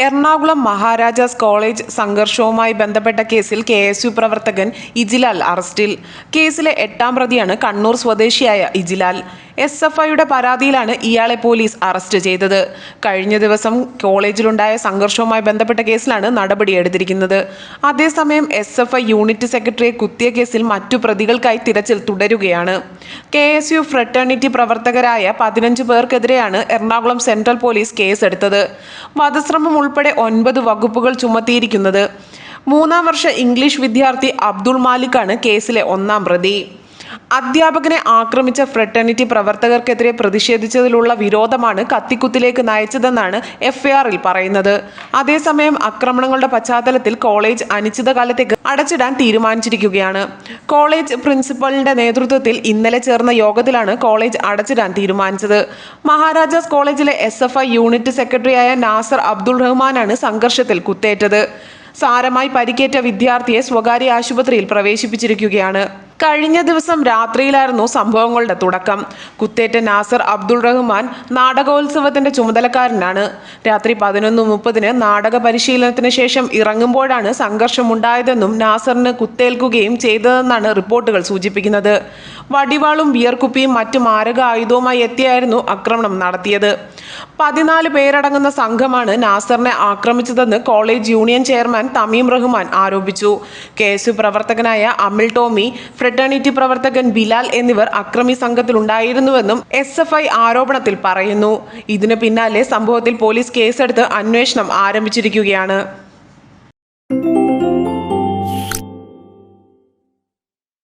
Ernakulam Maharajas college സംഘർഷവുമായി ബന്ധപ്പെട്ട കേസിൽ K S U പ്രവർത്തകൻ ഇജിലാൽ അറസ്റ്റിൽ. കേസിലെ എട്ടാം പ്രതിയാണ് കണ്ണൂർ സ്വദേശിയായ ഇജിലാൽ. എസ് എഫ് ഐയുടെ പരാതിയിലാണ് ഇയാളെ പോലീസ് അറസ്റ്റ് ചെയ്തത്. കഴിഞ്ഞ ദിവസം കോളേജിലുണ്ടായ സംഘർഷവുമായി ബന്ധപ്പെട്ട കേസിലാണ് നടപടിയെടുത്തിരിക്കുന്നത് അതേസമയം എസ് എഫ് ഐ യൂണിറ്റ് സെക്രട്ടറിയെ കുത്തിയ കേസിൽ മറ്റു പ്രതികൾക്കായി തിരച്ചിൽ തുടരുകയാണ്. കെ എസ് യു ഫ്രട്ടേണിറ്റി പ്രവർത്തകരായ പതിനഞ്ച് പേർക്കെതിരെയാണ് എറണാകുളം സെൻട്രൽ പോലീസ് കേസെടുത്തത്. വധശ്രമം ഉൾപ്പെടെ ഒൻപത് വകുപ്പുകൾ ചുമത്തിയിരിക്കുന്നത്. മൂന്നാം വർഷ ഇംഗ്ലീഷ് വിദ്യാർത്ഥി അബ്ദുൾ മാലിക്കാണ് കേസിലെ ഒന്നാം പ്രതി. അധ്യാപകനെ ആക്രമിച്ച ഫ്രട്ടേണിറ്റി പ്രവർത്തകർക്കെതിരെ പ്രതിഷേധിച്ചതിലുള്ള വിരോധമാണ് കത്തിക്കുത്തിലേക്ക് നയിച്ചതെന്നാണ് എഫ്ഐആറിൽ പറയുന്നത്. അതേസമയം ആക്രമണങ്ങളുടെ പശ്ചാത്തലത്തിൽ കോളേജ് അനിശ്ചിതകാലത്തേക്ക് അടച്ചിടാൻ തീരുമാനിച്ചിരിക്കുകയാണ്. കോളേജ് പ്രിൻസിപ്പലിന്റെ നേതൃത്വത്തിൽ ഇന്നലെ ചേർന്ന യോഗത്തിലാണ് കോളേജ് അടച്ചിടാൻ തീരുമാനിച്ചത്. മഹാരാജാസ് കോളേജിലെ എസ് എഫ് ഐ യൂണിറ്റ് സെക്രട്ടറിയായ നാസർ അബ്ദുൾ റഹ്മാനാണ് സംഘർഷത്തിൽ കുത്തേറ്റത്. സാരമായി പരിക്കേറ്റ വിദ്യാർത്ഥിയെ സ്വകാര്യ ആശുപത്രിയിൽ പ്രവേശിപ്പിച്ചിരിക്കുകയാണ്. കഴിഞ്ഞ ദിവസം രാത്രിയിലായിരുന്നു സംഭവങ്ങളുടെ തുടക്കം. കുത്തേറ്റ നാസർ അബ്ദുൾ റഹ്മാൻ നാടകോത്സവത്തിന്റെ ചുമതലക്കാരനാണ്. രാത്രി പതിനൊന്ന് മുപ്പതിന് നാടക പരിശീലനത്തിന് ശേഷം ഇറങ്ങുമ്പോഴാണ് സംഘർഷമുണ്ടായതെന്നും നാസറിന് കുത്തേൽക്കുകയും ചെയ്തതെന്നാണ് റിപ്പോർട്ടുകൾ സൂചിപ്പിക്കുന്നത്. വടിവാളും ബിയർകുപ്പിയും മറ്റു മാരക ആയുധവുമായി എത്തിയായിരുന്നു ആക്രമണം നടത്തിയത്. പതിനാല് പേരടങ്ങുന്ന സംഘമാണ് നാസറിനെ ആക്രമിച്ചതെന്ന് college union chairman Thameem Rahman ആരോപിച്ചു. കേസ് പ്രവർത്തകനായ അമിൽ ടോമി ഫ്രട്ടേണിറ്റി പ്രവർത്തകൻ ബിലാൽ എന്നിവർ അക്രമി സംഘത്തിലുണ്ടായിരുന്നുവെന്നും എസ് എഫ് ഐ ആരോപണത്തിൽ പറയുന്നു. ഇതിനു പിന്നാലെ സംഭവത്തിൽ പോലീസ് കേസെടുത്ത് അന്വേഷണം ആരംഭിച്ചിരിക്കുകയാണ്.